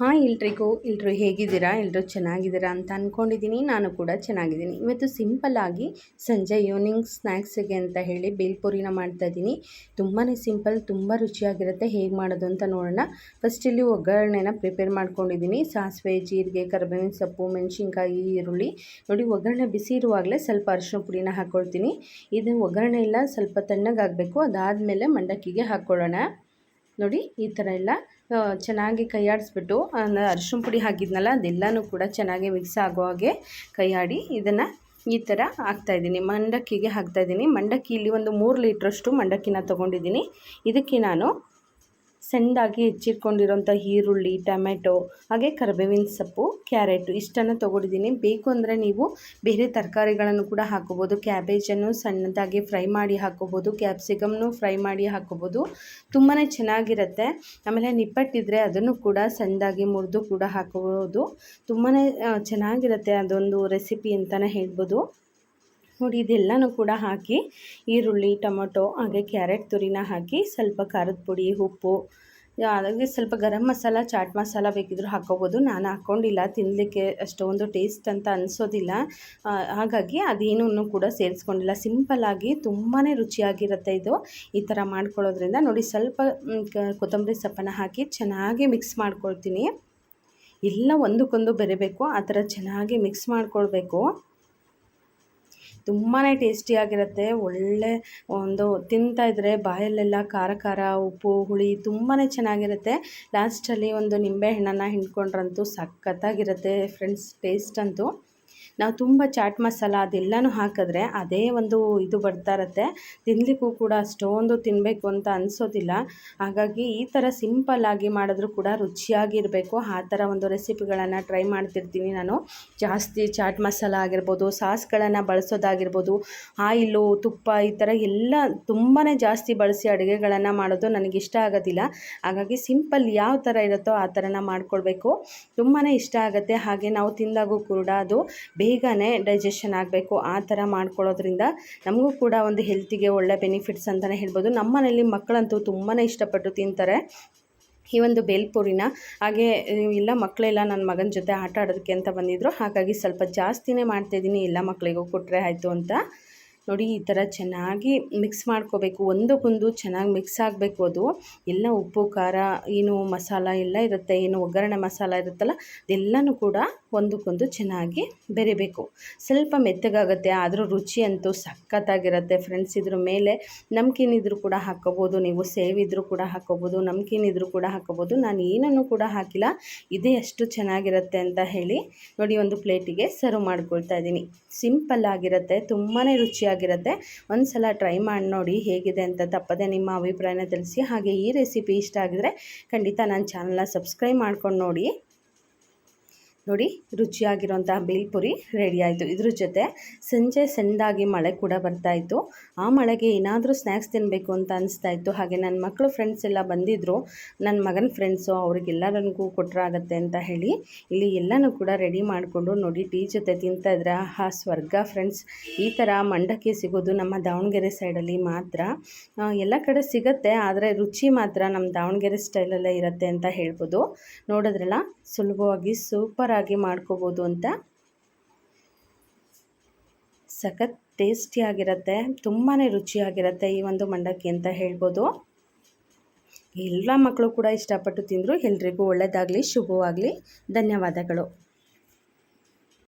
Hi ಎಲ್ರಿಗೂ ಎಲ್ಲರೂ ಹೇಗಿದ್ದೀರಾ? ಎಲ್ಲರೂ ಚೆನ್ನಾಗಿದ್ದೀರಾ ಅಂತ ಅಂದ್ಕೊಂಡಿದ್ದೀನಿ ನಾನು ಕೂಡ ಚೆನ್ನಾಗಿದ್ದೀನಿ. ಇವತ್ತು ಸಿಂಪಲ್ಲಾಗಿ ಸಂಜೆ ಈವ್ನಿಂಗ್ ಸ್ನ್ಯಾಕ್ಸಿಗೆ ಅಂತ ಹೇಳಿ ಬೇಲ್ಪುರಿನ ಮಾಡ್ತಾಯಿದ್ದೀನಿ ತುಂಬಾ ಸಿಂಪಲ್, ತುಂಬ ರುಚಿಯಾಗಿರುತ್ತೆ. ಹೇಗೆ ಮಾಡೋದು ಅಂತ ನೋಡೋಣ. ಫಸ್ಟ್ ಇಲ್ಲಿ ಒಗ್ಗರಣೆನ ಪ್ರಿಪೇರ್ ಮಾಡ್ಕೊಂಡಿದ್ದೀನಿ. ಸಾಸಿವೆ, ಜೀರಿಗೆ, ಕರಿಬೇವಿನ ಸೊಪ್ಪು, ಮೆಣಸಿನ್ಕಾಯಿ, ಈರುಳ್ಳಿ. ನೋಡಿ, ಒಗ್ಗರಣೆ ಬಿಸಿ ಇರುವಾಗಲೇ ಸ್ವಲ್ಪ ಅರಿಶಿನ ಪುಡಿನ ಹಾಕ್ಕೊಳ್ತೀನಿ ಇದು ಒಗ್ಗರಣೆ ಎಲ್ಲ ಸ್ವಲ್ಪ ತಣ್ಣಗಾಗಬೇಕು. ಅದಾದಮೇಲೆ ಮಂಡಕ್ಕಿಗೆ ಹಾಕ್ಕೊಳ್ಳೋಣ ನೋಡಿ, ಈ ಥರ ಎಲ್ಲ ಚೆನ್ನಾಗಿ ಕೈಯಾಡಿಸ್ಬಿಟ್ಟು ಅರಿಶಿಣ ಪುಡಿ ಹಾಕಿದ್ನಲ್ಲ, ಅದೆಲ್ಲನೂ ಕೂಡ ಚೆನ್ನಾಗಿ ಮಿಕ್ಸ್ ಆಗೋ ಹಾಗೆ ಕೈಯಾಡಿ ಇದನ್ನು ಈ ಥರ ಹಾಕ್ತಾಯಿದ್ದೀನಿ ಮಂಡಕ್ಕಿಗೆ ಹಾಕ್ತಾಯಿದ್ದೀನಿ ಮಂಡಕ್ಕಿ ಇಲ್ಲಿ ಒಂದು ಮೂರು ಲೀಟ್ರಷ್ಟು ಮಂಡಕ್ಕಿನ ತೊಗೊಂಡಿದ್ದೀನಿ. ಇದಕ್ಕೆ ನಾನು ಸಣ್ಣದಾಗಿ ಹೆಚ್ಚಿಟ್ಕೊಂಡಿರೋಂಥ ಈರುಳ್ಳಿ ಟೊಮೆಟೊ ಹಾಗೆ ಕರಿಬೇವಿನ ಸೊಪ್ಪು, ಕ್ಯಾರೆಟು ಇಷ್ಟನ್ನು ತೊಗೊಂಡಿದ್ದೀನಿ. ಬೇಕು ಅಂದರೆ ನೀವು ಬೇರೆ ತರಕಾರಿಗಳನ್ನು ಕೂಡ ಹಾಕೋಬೋದು ಕ್ಯಾಬೇಜನ್ನು ಸಣ್ಣದಾಗಿ ಫ್ರೈ ಮಾಡಿ ಹಾಕೋಬೋದು ಕ್ಯಾಪ್ಸಿಕಮ್ನು ಫ್ರೈ ಮಾಡಿ ಹಾಕೋಬೋದು ತುಂಬಾ ಚೆನ್ನಾಗಿರುತ್ತೆ. ಆಮೇಲೆ ನಿಪ್ಪಟ್ಟಿದ್ರೆ ಅದನ್ನು ಕೂಡ ಸಣ್ಣದಾಗಿ ಮುರಿದು ಕೂಡ ಹಾಕೋಬೋದು ತುಂಬಾ ಚೆನ್ನಾಗಿರುತ್ತೆ ಅದೊಂದು ರೆಸಿಪಿ ಅಂತಲೇ ಹೇಳ್ಬೋದು. ನೋಡಿ, ಇದೆಲ್ಲನೂ ಕೂಡ ಹಾಕಿ ಈರುಳ್ಳಿ, ಟೊಮೊಟೊ, ಹಾಗೆ ಕ್ಯಾರೆಟ್ ತುರಿನ ಹಾಕಿ ಸ್ವಲ್ಪ ಖಾರದ ಪುಡಿ, ಉಪ್ಪು ಅದಕ್ಕೆ ಸ್ವಲ್ಪ ಗರಂ ಮಸಾಲ, ಚಾಟ್ ಮಸಾಲ ಬೇಕಿದ್ರೂ ಹಾಕ್ಕೋಬೋದು ನಾನು ಹಾಕ್ಕೊಂಡಿಲ್ಲ ತಿನ್ನಲಿಕ್ಕೆ ಅಷ್ಟೊಂದು ಟೇಸ್ಟ್ ಅಂತ ಅನಿಸೋದಿಲ್ಲ. ಹಾಗಾಗಿ ಅದೇನೂ ಕೂಡ ಸೇರಿಸ್ಕೊಂಡಿಲ್ಲ. ಸಿಂಪಲ್ಲಾಗಿ ತುಂಬಾ ರುಚಿಯಾಗಿರುತ್ತೆ ಇದು. ಈ ಥರ ಮಾಡ್ಕೊಳ್ಳೋದ್ರಿಂದ. ನೋಡಿ, ಸ್ವಲ್ಪ ಕೊತ್ತಂಬರಿ ಸೊಪ್ಪನ್ನು ಹಾಕಿ ಚೆನ್ನಾಗಿ ಮಿಕ್ಸ್ ಮಾಡ್ಕೊಳ್ತೀನಿ. ಎಲ್ಲ ಒಂದಕ್ಕೊಂದು ಬೆರೆಬೇಕು, ಆ ಥರ ಚೆನ್ನಾಗಿ ಮಿಕ್ಸ್ ಮಾಡ್ಕೊಳ್ಬೇಕು. ತುಂಬಾ ಟೇಸ್ಟಿಯಾಗಿರುತ್ತೆ ಒಳ್ಳೆ ಒಂದು ತಿಂತಾ ತಿಂತಾಯಿದ್ರೆ ಬಾಯಲ್ಲೆಲ್ಲ ಖಾರ ಖಾರ ಉಪ್ಪು, ಹುಳಿ ತುಂಬಾ ಚೆನ್ನಾಗಿರುತ್ತೆ. ಲಾಸ್ಟಲ್ಲಿ ಒಂದು ನಿಂಬೆ ಹಣ್ಣನ್ನು ಹಿಂಡ್ಕೊಂಡ್ರಂತೂ ಸಖತ್ತಾಗಿರುತ್ತೆ. ಫ್ರೆಂಡ್ಸ್ ಟೇಸ್ಟ್ ಅಂತೂ. ನಾವು ತುಂಬ ಚಾಟ್ ಮಸಾಲ ಅದೆಲ್ಲನೂ ಹಾಕಿದ್ರೆ ಅದೇ ಒಂದು ಇದು ಬರ್ತಾ ಇರುತ್ತೆ. ತಿನ್ನಲಿಕ್ಕೂ ಕೂಡ ಅಷ್ಟೊಂದು ತಿನ್ನಬೇಕು ಅಂತ ಅನಿಸೋದಿಲ್ಲ. ಹಾಗಾಗಿ ಈ ಥರ ಸಿಂಪಲ್ಲಾಗಿ ಮಾಡಿದ್ರೂ ಕೂಡ ರುಚಿಯಾಗಿರಬೇಕು. ಆ ಥರ ಒಂದು ರೆಸಿಪಿಗಳನ್ನು ಟ್ರೈ ಮಾಡ್ತಿರ್ತೀನಿ ನಾನು. ಜಾಸ್ತಿ ಚಾಟ್ ಮಸಾಲ ಆಗಿರ್ಬೋದು, ಸಾಸ್ಗಳನ್ನು ಬಳಸೋದಾಗಿರ್ಬೋದು, ಆಯಿಲು, ತುಪ್ಪ ಈ ಥರ ಎಲ್ಲ ತುಂಬಾ ಜಾಸ್ತಿ ಬಳಸಿ ಅಡುಗೆಗಳನ್ನು ಮಾಡೋದು ನನಗೆ ಇಷ್ಟ ಆಗೋದಿಲ್ಲ. ಹಾಗಾಗಿ ಸಿಂಪಲ್ ಯಾವ ಥರ ಇರುತ್ತೋ ಆ ಥರನ ಮಾಡ್ಕೊಳ್ಬೇಕು. ತುಂಬಾ ಇಷ್ಟ ಆಗುತ್ತೆ. ಹಾಗೆ ನಾವು ತಿಂದಾಗೂ ಕೂಡ ಅದು ಬೇಗನೆ ಡೈಜೆಷನ್ ಆಗಬೇಕು, ಆ ಥರ ಮಾಡ್ಕೊಳ್ಳೋದ್ರಿಂದ ನಮಗೂ ಕೂಡ ಒಂದು ಹೆಲ್ತಿಗೆ ಒಳ್ಳೆ ಬೆನಿಫಿಟ್ಸ್ ಅಂತಲೇ ಹೇಳ್ಬೋದು. ನಮ್ಮ ಮಕ್ಕಳಂತೂ ತುಂಬಾ ಇಷ್ಟಪಟ್ಟು ತಿಂತಾರೆ. ಈ ಒಂದು ಬೇಲ್ಪುರಿನ, ಹಾಗೆ ಇಲ್ಲ ಮಕ್ಕಳೆಲ್ಲ ನನ್ನ ಮಗನ ಜೊತೆ ಆಟ ಆಡೋದಕ್ಕೆ ಅಂತ ಬಂದಿದ್ದರು ಹಾಗಾಗಿ ಸ್ವಲ್ಪ ಜಾಸ್ತಿನೇ ಮಾಡ್ತಾಯಿದ್ದೀನಿ ಎಲ್ಲ ಮಕ್ಕಳಿಗೂ ಕೊಟ್ಟರೆ ಆಯಿತು ಅಂತ. ನೋಡಿ, ಈ ಥರ ಚೆನ್ನಾಗಿ ಮಿಕ್ಸ್ ಮಾಡ್ಕೋಬೇಕು. ಒಂದಕ್ಕೊಂದು ಚೆನ್ನಾಗಿ ಮಿಕ್ಸ್ ಆಗಬೇಕು ಅದು. ಎಲ್ಲ ಉಪ್ಪು, ಖಾರ, ಏನು ಮಸಾಲ ಎಲ್ಲ ಇರುತ್ತೆ. ಏನು ಒಗ್ಗರಣೆ ಮಸಾಲ ಇರುತ್ತಲ್ಲ, ಅದೆಲ್ಲನೂ ಕೂಡ ಒಂದಕ್ಕೊಂದು ಚೆನ್ನಾಗಿ ಬೆರಿಬೇಕು. ಸ್ವಲ್ಪ ಮೆತ್ತಗಾಗುತ್ತೆ, ಆದರೂ ರುಚಿ ಅಂತೂ ಸಖತ್ತಾಗಿರುತ್ತೆ ಫ್ರೆಂಡ್ಸ್ ಇದ್ರ ಮೇಲೆ ನಮ್ಕೀನ್ ಇದ್ರೂ ಕೂಡ ಹಾಕ್ಕೋಬೋದು. ನೀವು ಸೇವಿದ್ರೂ ಕೂಡ ಹಾಕ್ಕೋಬೋದು ನಮ್ಕೀನ್ ಇದ್ರೂ ಕೂಡ ಹಾಕ್ಕೋಬೋದು. ನಾನು ಏನನ್ನು ಕೂಡ ಹಾಕಿಲ್ಲ. ಇದೇ ಅಷ್ಟು ಚೆನ್ನಾಗಿರುತ್ತೆ ಅಂತ ಹೇಳಿ ನೋಡಿ, ಒಂದು ಪ್ಲೇಟಿಗೆ ಸರ್ವ್ ಮಾಡ್ಕೊಳ್ತಾ ಇದ್ದೀನಿ. ಸಿಂಪಲ್ ಆಗಿರುತ್ತೆ ತುಂಬಾ ರುಚಿಯಾಗಿ ಆಗಿರುತ್ತೆ ಒಂದು ಸಲ ಟ್ರೈ ಮಾಡಿ ನೋಡಿ ಹೇಗಿದೆ ಅಂತ ತಪ್ಪದೆ ನಿಮ್ಮ ಅಭಿಪ್ರಾಯನ ತಿಳಿಸಿ. ಹಾಗೆ ಈ ರೆಸಿಪಿ ಇಷ್ಟ ಆಗಿದ್ರೆ ಖಂಡಿತ ನನ್ನ ಚಾನಲ್ನ ಸಬ್ಸ್ಕ್ರೈಬ್ ಮಾಡ್ಕೊಂಡು ನೋಡಿ. ನೋಡಿ ರುಚಿಯಾಗಿರೋಂತಹ ಬೇಲ್ಪುರಿ ರೆಡಿ ಆಯಿತು. ಇದ್ರ ಜೊತೆ ಸಂಜೆ ಸಣ್ಣದಾಗಿ ಮಳೆ ಕೂಡ ಬರ್ತಾ ಇತ್ತು. ಆ ಮಳೆಗೆ ಏನಾದರೂ ಸ್ನ್ಯಾಕ್ಸ್ ತಿನ್ನಬೇಕು ಅಂತ ಅನಿಸ್ತಾ ಇತ್ತು. ಹಾಗೆ ನನ್ನ ಮಕ್ಕಳು ಫ್ರೆಂಡ್ಸ್ ಎಲ್ಲ ಬಂದಿದ್ದರು ನನ್ನ ಮಗನ ಫ್ರೆಂಡ್ಸು ಅವ್ರಿಗೆಲ್ಲರಿಗೂ ಕೊಟ್ಟರಾಗತ್ತೆ ಅಂತ ಹೇಳಿ ಇಲ್ಲಿ ಎಲ್ಲನೂ ಕೂಡ ರೆಡಿ ಮಾಡಿಕೊಂಡು ನೋಡಿ, ಟೀ ಜೊತೆ ತಿಂತಾಯಿದ್ರೆ ಆ ಸ್ವರ್ಗ ಫ್ರೆಂಡ್ಸ್ ಈ ಥರ ಮಂಡಕ್ಕಿ ಸಿಗೋದು ನಮ್ಮ ದಾವಣಗೆರೆ ಸೈಡಲ್ಲಿ ಮಾತ್ರ. ಎಲ್ಲ ಕಡೆ ಸಿಗುತ್ತೆ, ಆದರೆ ರುಚಿ ಮಾತ್ರ ನಮ್ಮ ದಾವಣಗೆರೆ ಸ್ಟೈಲಲ್ಲೇ ಇರುತ್ತೆ ಅಂತ ಹೇಳ್ಬೋದು. ನೋಡಿದ್ರಲ್ಲ, ಸುಲಭವಾಗಿ ಸೂಪರ್ ಆಗಿ ಮಾಡ್ಕೋಬೋದು ಅಂತ. ಸಖತ್ ಟೇಸ್ಟಿಯಾಗಿರುತ್ತೆ ತುಂಬಾ ರುಚಿಯಾಗಿರುತ್ತೆ ಈ ಒಂದು ಮಂಡಕ್ಕಿ ಅಂತ ಹೇಳ್ಬೋದು. ಎಲ್ಲ ಮಕ್ಕಳು ಕೂಡ ಇಷ್ಟಪಟ್ಟು ತಿಂದರು. ಎಲ್ರಿಗೂ ಒಳ್ಳೆಯದಾಗಲಿ ಶುಭವಾಗಲಿ. ಧನ್ಯವಾದಗಳು.